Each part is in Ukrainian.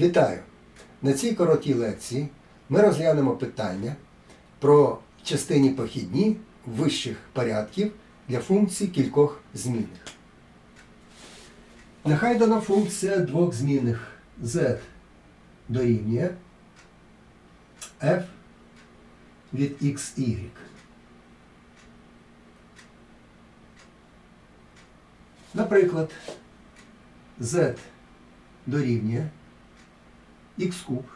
Вітаю! На цій короткій лекції ми розглянемо питання про частині похідні вищих порядків для функцій кількох змінних. Нехай дана функція двох змінних z дорівнює f від xy. Наприклад, z дорівнює х куб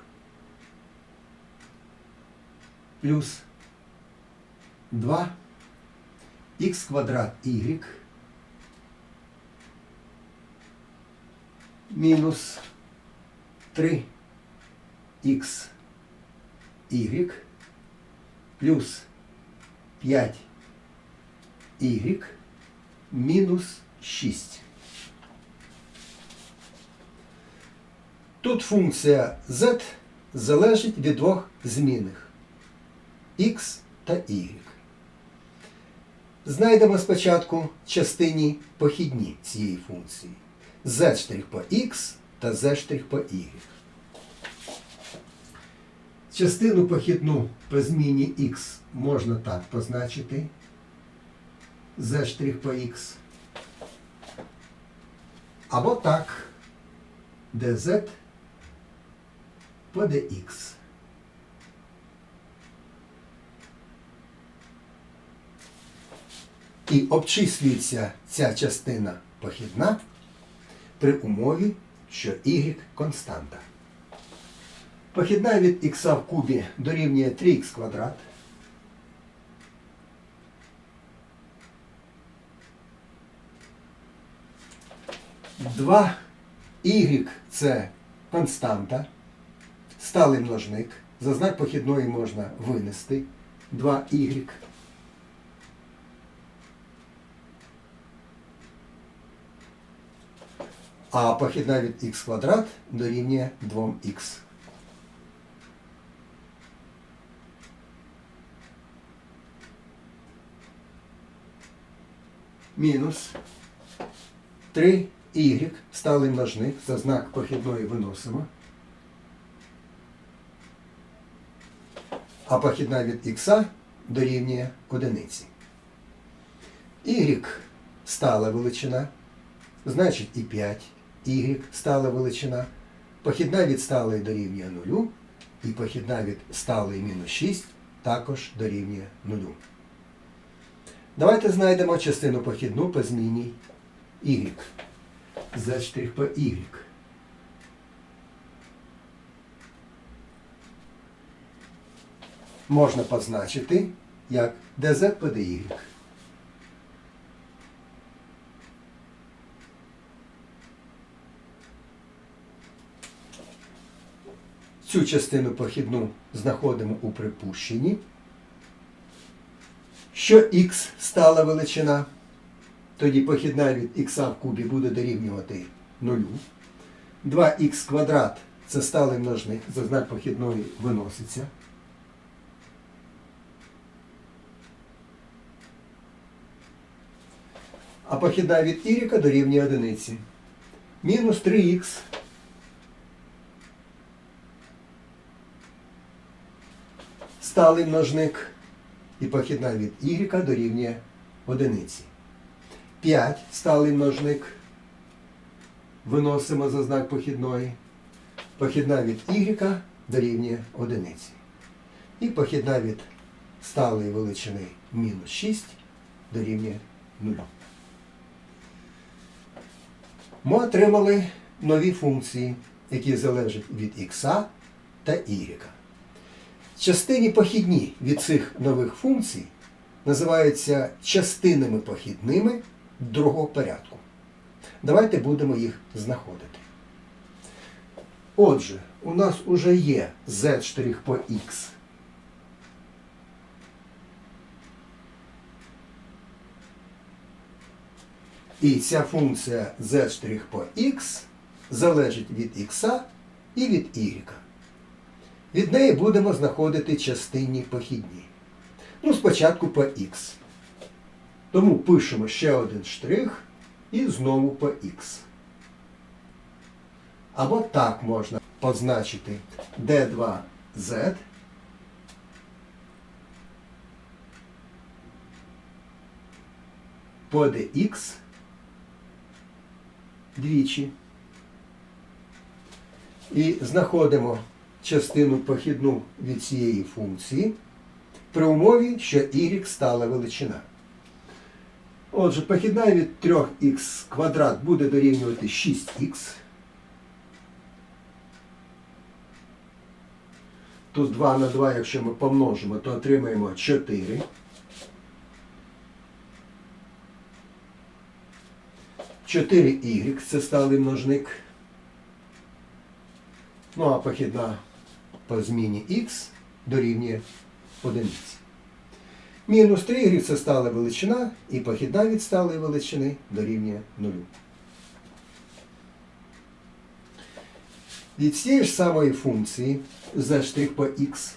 плюс 2 х квадрат y мінус 3 х y плюс 5 y мінус 6. Тут функція z залежить від двох змінних x та y. Знайдемо спочатку частині похідні цієї функції z' по x та z' по y. Частину похідну по зміні x можна так позначити z' по x. Або так dz по dx. І обчислюється ця частина похідна при умові, що y константа. Похідна від х в кубі дорівнює 3х квадрат. Два y це константа, сталий множник. За знак похідної можна винести 2y. А похідна від х квадрат дорівнює 2х. Мінус 3y сталий множник за знак похідної виносимо. А похідна від х дорівнює одиниці. Y стала величина, значить і 5 y стала величина. Похідна від сталої дорівнює 0, і похідна від сталої мінус 6 також дорівнює 0. Давайте знайдемо частину похідну по зміні y. z' по y. Можна позначити як dz по dy. Цю частину похідну знаходимо у припущенні, що х стала величина, тоді похідна від х в кубі буде дорівнювати 0. 2х квадрат це сталий множник, за знак похідної виноситься. Похідна від y дорівнює одиниці. Мінус 3х сталий множник і похідна від y дорівнює одиниці. 5 сталий множник. Виносимо за знак похідної. Похідна від y дорівнює одиниці. І похідна від сталої величини мінус 6 дорівнює 0. Ми отримали нові функції, які залежать від х та y. Частині похідні від цих нових функцій називаються частинами похідними другого порядку. Давайте будемо їх знаходити. Отже, у нас уже є z' по x. І ця функція z' по x залежить від x і від y. Від неї будемо знаходити частинні похідні. Ну, спочатку по х. Тому пишемо ще один штрих і знову по х. Або так можна. позначити D2Z по dx двічі. І знаходимо частину похідну від цієї функції при умові, що y стала величина. Отже, похідна від 3х квадрат буде дорівнювати 6х. Тут 2 на 2, якщо ми помножимо, то отримаємо 4. Чотири y це сталий множник. Ну а похідна по зміні х дорівнює одиниці. Мінус 3 y це стала величина, і похідна від сталої величини дорівнює нулю. Від цієї ж самої функції z' по х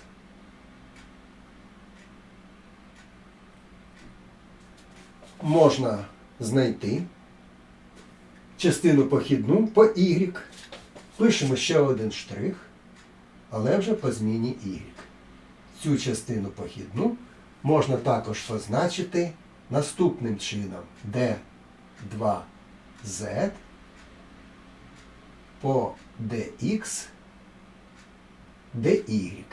можна знайти частину похідну по y. Пишемо ще один штрих, але вже по зміні y. Цю частину похідну можна також позначити наступним чином d2z по dx dy.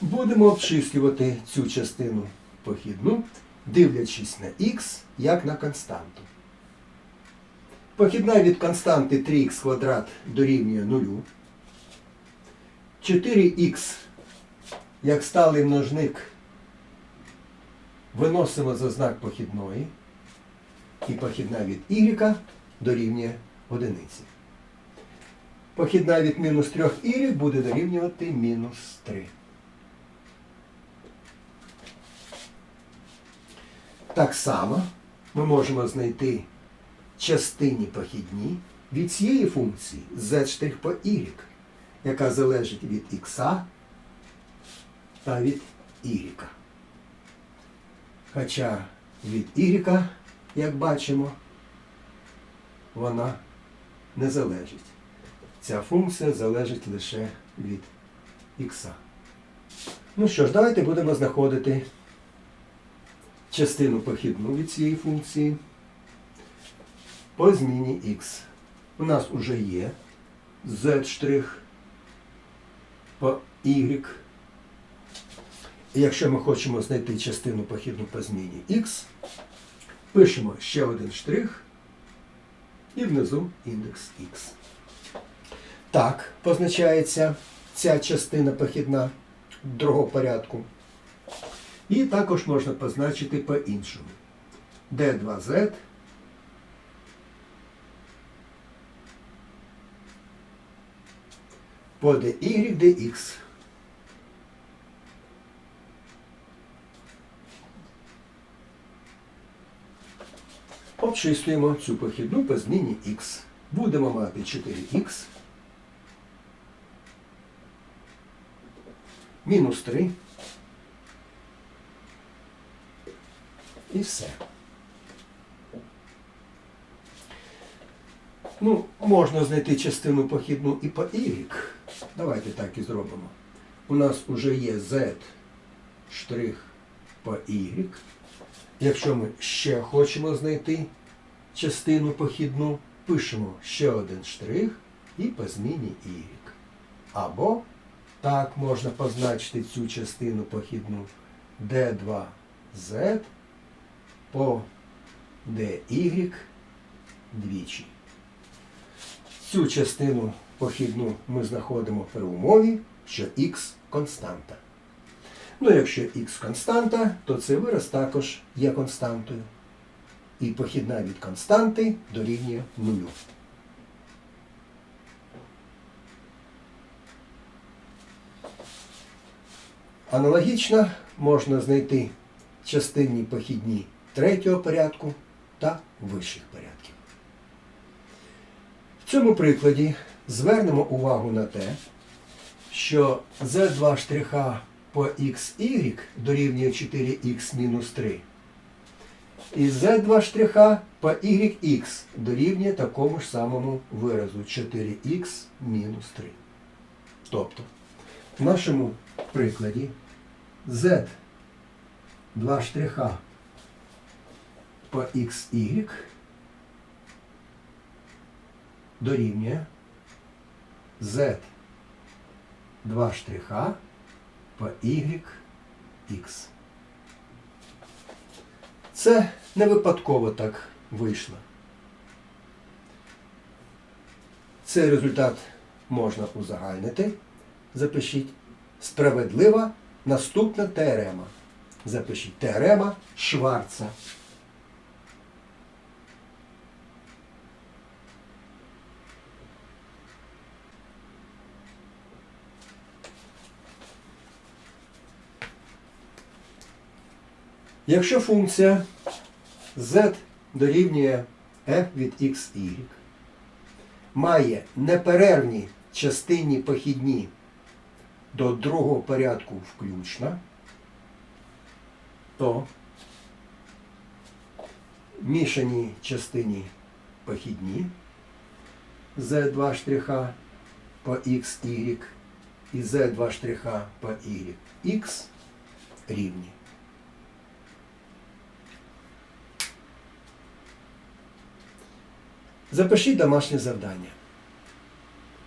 Будемо обчислювати цю частину похідну, дивлячись на х як на константу. Похідна від константи 3х квадрат дорівнює 0. 4х, як сталий множник, виносимо за знак похідної. І похідна від y дорівнює 1. Похідна від мінус 3 y буде дорівнювати мінус 3. Так само ми можемо знайти частині похідні від цієї функції z' по y, яка залежить від x та від y. Хоча від y, як бачимо, вона не залежить. Ця функція залежить лише від x. Ну що ж, давайте будемо знаходити частину похідну від цієї функції по зміні x. У нас вже є z' по y. І якщо ми хочемо знайти частину похідну по зміні x, пишемо ще один штрих і внизу індекс x. Так позначається ця частина похідна другого порядку. І також можна позначити по-іншому. D2Z по DY dx. Обчислюємо цю похідну по зміні x. Будемо мати 4х мінус 3 і все. Ну, можна знайти частину похідну і по y. Давайте так і зробимо. У нас вже є z штрих по y. Якщо ми ще хочемо знайти частину похідну, пишемо ще один штрих і по зміні y. Або так можна позначити цю частину похідну d2z по dy двічі. Цю частину похідну ми знаходимо при умові, що х константа. Ну, якщо х константа, то цей вираз також є константою. І похідна від константи дорівнює нулю. Аналогічно можна знайти частинні похідні третього порядку та вищих порядків. В цьому прикладі звернемо увагу на те, що z2 штриха по xy дорівнює 4х-3. І z2 штриха по yx дорівнює такому ж самому виразу 4х мінус 3. Тобто, в нашому прикладі z 2 штриха по xy дорівнює z 2 штриха по yx. Це не випадково так вийшло. Цей результат можна узагальнити. Запишіть справедлива наступна теорема. Запишіть теорема Шварца. Якщо функція z дорівнює f від xy має неперервні частинні похідні до другого порядку включно, то мішані частині похідні z2 штриха по xy і z2 штриха по yx рівні. Запишіть домашнє завдання.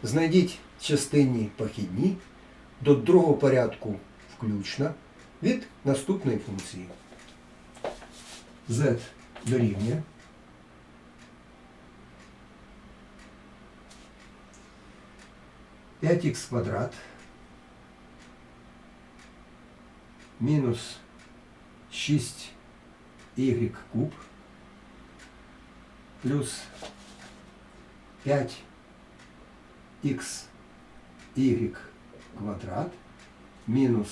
Знайдіть частинні похідні до другого порядку включно від наступної функції. z дорівнює п'ять х квадрат мінус 6 y куб плюс 5 х y квадрат мінус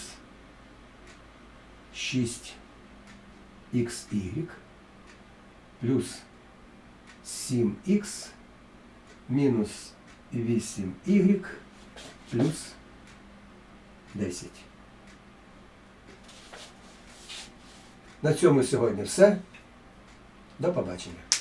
6 xy плюс 7х мінус 8y плюс 10. На цьому сьогодні все. До побачення.